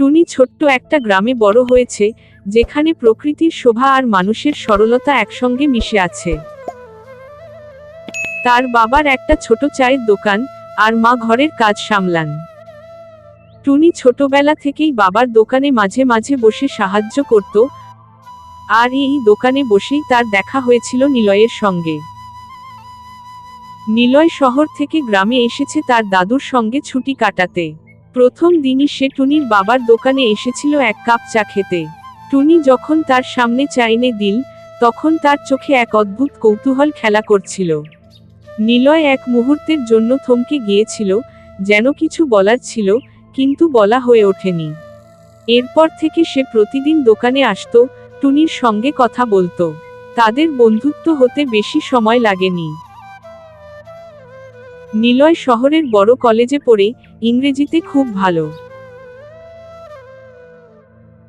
টুনি ছোট্ট একটা গ্রামে বড় হয়েছে, যেখানে প্রকৃতির শোভা আর মানুষের সরলতা একসঙ্গে মিশে আছে। তার বাবার একটা ছোট চায়ের দোকান আর মা ঘরের কাজ সামলান। টুনি ছোটবেলা থেকেই বাবার দোকানে মাঝে মাঝে বসে সাহায্য করত, আর এই দোকানে বসেই তার দেখা হয়েছিল নিলয়ের সঙ্গে। নিলয় শহর থেকে গ্রামে এসেছে তার দাদুর সঙ্গে ছুটি কাটাতে। প্রথম দিনই সে টুনির বাবার দোকানে এসেছিল এক কাপ চা খেতে। টুনি যখন তার সামনে চা এনে দিল, তখন তার চোখে এক অদ্ভুত কৌতূহল খেলা করছিল। নিলয় এক মুহূর্তের জন্য থমকে গিয়েছিল, যেন কিছু বলার ছিল, কিন্তু বলা হয়ে ওঠেনি। এরপর থেকে সে প্রতিদিন দোকানে আসত, টুনির সঙ্গে কথা বলতো। তাদের বন্ধুত্ব হতে বেশি সময় লাগেনি। নিলয় শহরের বড় কলেজে পড়ে ইংরেজিতে খুব ভালো।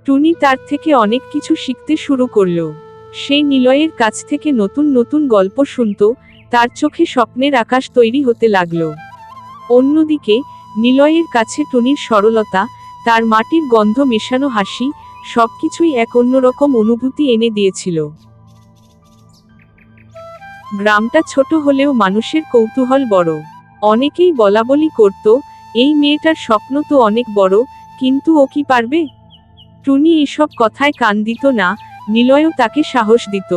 টুনি তার থেকে অনেক কিছু শিখতে শুরু করল। সেই নিলয়ের কাছ থেকে নতুন নতুন গল্প শুনতো, তার চোখে স্বপ্নের আকাশ তৈরি হতে লাগল। অন্যদিকে, নিলয়ের কাছে টুনির সরলতা, তার মাটির গন্ধ মেশানো হাসি, সবকিছুই এক অন্যরকম অনুভূতি এনে দিয়েছিল। গ্রামটা ছোট হলেও মানুষের কৌতূহল বড়। অনেকেই বলাবলি করত, এই মেয়েটার স্বপ্ন তো অনেক বড়, কিন্তু ও কি পারবে? টুনি এসব কথায় কান দিত না, নিলয়ও তাকে সাহস দিত।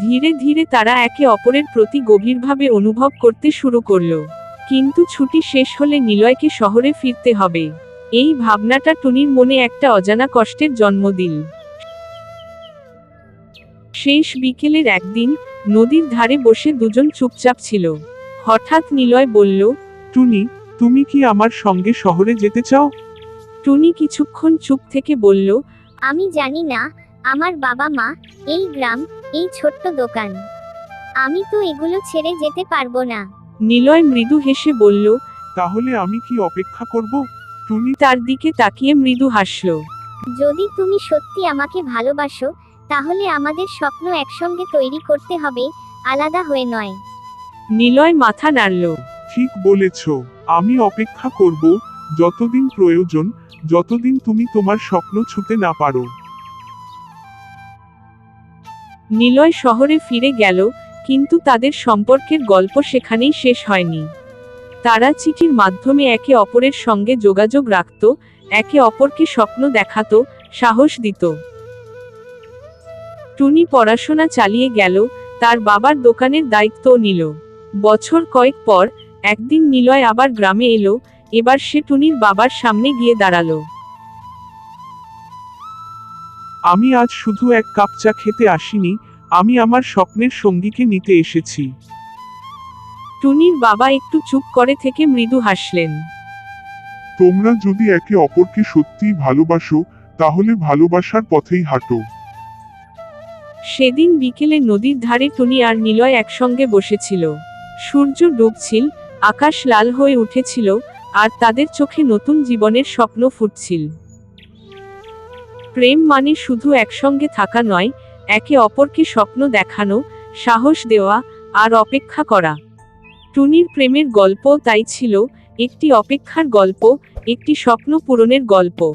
ধীরে ধীরে তারা একে অপরের প্রতি গভীরভাবে অনুভব করতে শুরু করল। কিন্তু ছুটি শেষ হলে নিলয়কে শহরে ফিরতে হবে। এই ভাবনাটা টুনির মনে একটা অজানা কষ্টের জন্ম দিল। শেষ বিকেলের একদিন নদীর ধারে বসে দুজন চুপচাপ ছিল। হঠাৎ নিলয় বলল টুনি তুমি কি আমার সঙ্গে শহরে যেতে চাও? টুনি কিছুক্ষণ চুপ থেকে বলল আমি জানি না আমার বাবা মা এই গ্রাম এই ছোট্ট দোকান। আমি তো এগুলো ছেড়ে যেতে পারব না। নিলয় মৃদু হেসে বলল তাহলে আমি কি অপেক্ষা করব? টুনি তার দিকে তাকিয়ে মৃদু হাসল। যদি তুমি সত্যি আমাকে ভালোবাসো তাহলে আমাদের স্বপ্ন একসঙ্গে তৈরি করতে হবে আলাদা হয়ে নয়। নিলয় মাথা নাড়ল। ঠিক বলেছ আমি অপেক্ষা করব যতদিন প্রয়োজন যতদিন তুমি তোমার স্বপ্ন ছুতে না পারো। নিলয় শহরে ফিরে গেল কিন্তু তাদের সম্পর্কের গল্প সেখানেই শেষ হয়নি। তারা চিঠির মাধ্যমে একে অপরের সঙ্গে যোগাযোগ রাখত একে অপরকে স্বপ্ন দেখাতো সাহস দিত। টুনি পড়াশোনা চালিয়ে গেল তার বাবার দোকানের দায়িত্বও নিল। বছর কয়েক পর একদিন নিলয় আবার গ্রামে এলো এবার সে টুনির বাবার সামনে গিয়ে দাঁড়াল। আমি আজ শুধু এক কাপ চা খেতে আসিনি আমি আমার স্বপ্নের সঙ্গীকে নিতে এসেছি। টুনির বাবা একটু চুপ করে থেকে মৃদু হাসলেন। তোমরা যদি একে অপরকে সত্যিই ভালোবাসো তাহলে ভালোবাসার পথেই হাঁটো। সেদিন বিকেলে নদীর ধারে টুনি আর নিলয় একসঙ্গে বসেছিল। সূর্য ডুবছিল, আকাশ লাল হয়ে উঠেছিল, আর তাদের চোখে নতুন জীবনের স্বপ্ন ফুটছিল। প্রেম মানে শুধু একসঙ্গে থাকা নয়, একে অপরকে স্বপ্ন দেখানো, সাহস দেওয়া, আর অপেক্ষা করা। টুনির প্রেমের গল্প তাই ছিল, একটি অপেক্ষার গল্প, একটি স্বপ্ন পূরণের গল্প।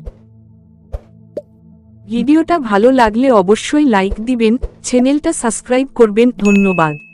ভিডিওটা ভালো লাগলে অবশ্যই লাইক দিবেন, চ্যানেলটা সাবস্ক্রাইব করবেন, ধন্যবাদ।